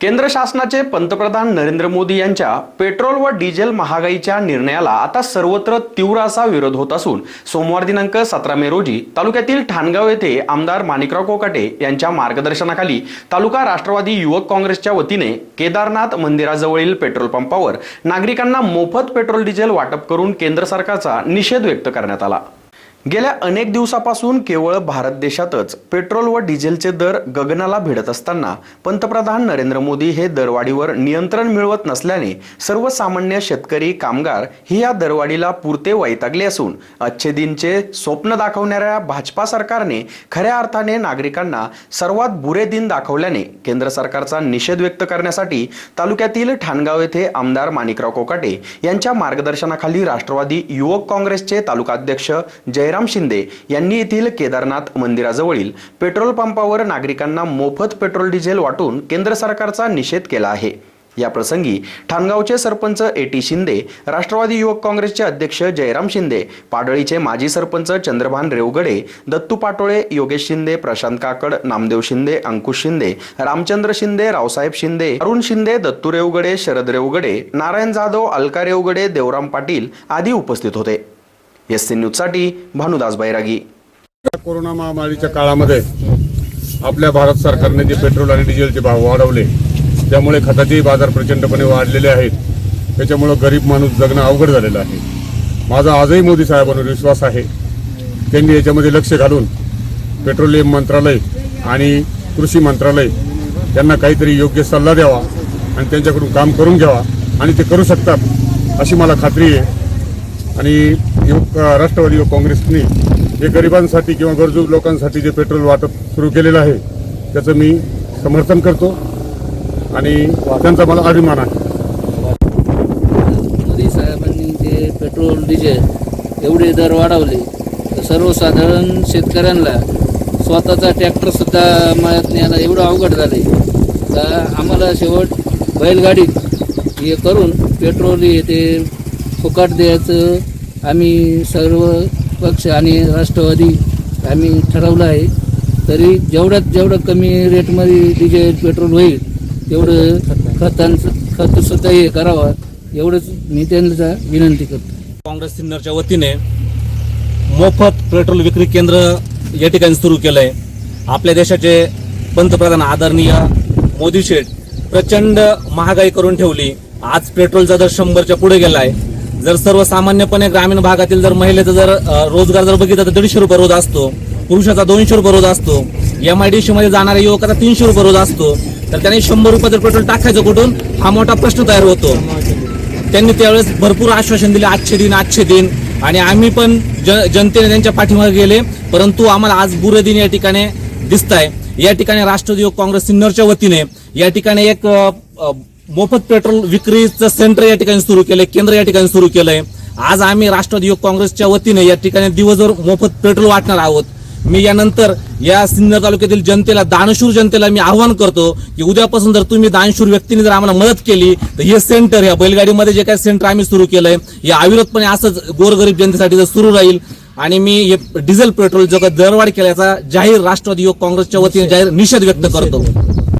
केंद्र शासनाचे पंतप्रधान नरेंद्र मोदी यांच्या पेट्रोल व डिझेल महागाईच्या निर्णयाला आता सर्वत्र तीव्र असा विरोध होत असून सोमवार दिनांक सतरा मे रोजी तालुक्यातील ठाणगाव येथे आमदार माणिकराव कोकाटे यांच्या मार्गदर्शनाखाली तालुका राष्ट्रवादी युवक काँग्रेसच्या वतीने केदारनाथ मंदिराजवळील पेट्रोल पंपावर नागरिकांना मोफत पेट्रोल डिझेल वाटप करून केंद्र सरकारचा निषेध व्यक्त करण्यात आला. गेल्या अनेक दिवसापासून केवळ भारत देशातच पेट्रोल व डिझेलचे दर गगनाला भिडत असताना पंतप्रधान नरेंद्र मोदी हे दरवाढीवर नियंत्रण मिळवत नसल्याने सर्वसामान्य शेतकरी कामगार ही या दरवाढीला पुरते वैतागले असून अच्छे दिनचे स्वप्न दाखवणाऱ्या भाजपा सरकारने खऱ्या अर्थाने नागरिकांना सर्वात बुरे दिन दाखवल्याने केंद्र सरकारचा निषेध व्यक्त करण्यासाठी तालुक्यातील ठाणगाव येथे आमदार माणिकराव कोकाटे यांच्या मार्गदर्शनाखाली राष्ट्रवादी युवक काँग्रेसचे तालुकाध्यक्ष जयराम शिंदे यांनी येथील केदारनाथ मंदिराजवळील पेट्रोल पंपावर नागरिकांना मोफत पेट्रोल डिझेल वाटून केंद्र सरकारचा निषेध केला आहे. या प्रसंगी ठाणगावचे सरपंच ए टी शिंदे राष्ट्रवादी युवक काँग्रेसचे अध्यक्ष जयराम शिंदे पाडळीचे माजी सरपंच चंद्रभान रेवगडे दत्तू पाटोळे योगेश शिंदे प्रशांत काकड नामदेव शिंदे अंकुश शिंदे रामचंद्र शिंदे रावसाहेब शिंदे अरुण शिंदे दत्तू रेवगडे शरद रेवगडे नारायण जाधव अलका रेवगडे देवराम पाटील आदी उपस्थित होते. एस सी न्यूजसाठी भानुदास बैरागी. कोरोना महामारीच्या काळामध्ये आपल्या भारत सरकारने जे पेट्रोल आणि डिझेलचे भाव वाढवले त्यामुळे खताचे बाजार प्रचंडपणे वाढलेले आहेत. त्याच्यामुळं गरीब माणूस जगणं अवघड झालेलं आहे. माझा आजही मोदी साहेबांवर विश्वास आहे. त्यांनी याच्यामध्ये लक्ष घालून पेट्रोलियम मंत्रालय आणि कृषी मंत्रालय त्यांना काहीतरी योग्य सल्ला द्यावा आणि त्यांच्याकडून काम करून घ्यावा आणि ते करू शकतात अशी मला खात्री आहे. आणि युवक राष्ट्रवादी युवक काँग्रेसने जे गरिबांसाठी किंवा गरजू लोकांसाठी जे पेट्रोल वाटप सुरू केलेलं आहे त्याचं मी समर्थन करतो आणि त्यांचा मला अभिमान आहे. मोदी साहेबांनी जे पेट्रोल डिझेल एवढे दर वाढवले तर सर्वसाधारण शेतकऱ्यांना स्वतःचा ट्रॅक्टरसुद्धा मळ्यात न्यायला एवढं अवघड झाले तर आम्हाला शेवट बैलगाडीत हे करून पेट्रोल हे ते फुकट द्यायचं आम्ही सर्व पक्ष आणि राष्ट्रवादी आम्ही ठरवलं आहे. तरी जेवढ्यात जेवढं कमी रेटमध्ये डिझेल पेट्रोल होईल तेवढं खतांचं खतसुद्धा हे करावं. एवढंच मी त्यांना विनंती करतो. काँग्रेस सिन्नरच्या वतीने मोफत पेट्रोल विक्री केंद्र या ठिकाणी सुरू केलं आहे आपल्या देशाचे पंतप्रधान आदरणीय मोदी शेठ प्रचंड महागाई करून ठेवली. आज पेट्रोलचा दर शंभरच्या पुढे गेला आहे जर सर्वसामान्यपणे ग्रामीण भागातील जर महिलेचा जर रोजगार जर बघितला तर दीडशे रुपये रोज असतो. पुरुषाचा दोनशे रुपये रोज असतो. एम आय डी सी मध्ये जाणाऱ्या युवकाचा तीनशे रुपये रोज असतो. तर त्याने शंभर रुपये जर पेट्रोल टाकायचं कुठून? हा मोठा प्रश्न तयार होतो. त्यांनी त्यावेळेस भरपूर आश्वासन दिले आजचे दिन आजचे दिन. आणि आम्ही पण जनतेने त्यांच्या पाठीमागे गेले. परंतु आम्हाला आज बुरे दिन या ठिकाणी दिसत आहे या ठिकाणी राष्ट्रवादी युवक काँग्रेस सिन्नरच्या वतीने. या ठिकाणी एक मोफत पेट्रोल विक्रीचं सेंटर या ठिकाणी सुरू केलंय केंद्र या ठिकाणी सुरू केलंय. आज आम्ही राष्ट्रवादी युवक काँग्रेसच्या वतीने या ठिकाणी दिवसभर मोफत पेट्रोल वाटणार आहोत. मी यानंतर या सिन्नर तालुक्यातील जनतेला दानशूर जनतेला मी आवाहन करतो की उद्यापासून जर तुम्ही दानशूर व्यक्तीने जर आम्हाला मदत केली तर हे सेंटर या बैलगाडीमध्ये जे काही सेंटर आम्ही सुरू केलंय हे अविरतपणे असंच गोरगरीब जनतेसाठी जर सुरू राहील आणि मी हे डिझेल पेट्रोल जो दरवाढ केल्याचा जाहीर राष्ट्रवादी युवक काँग्रेसच्या वतीने जाहीर निषेध व्यक्त करतो.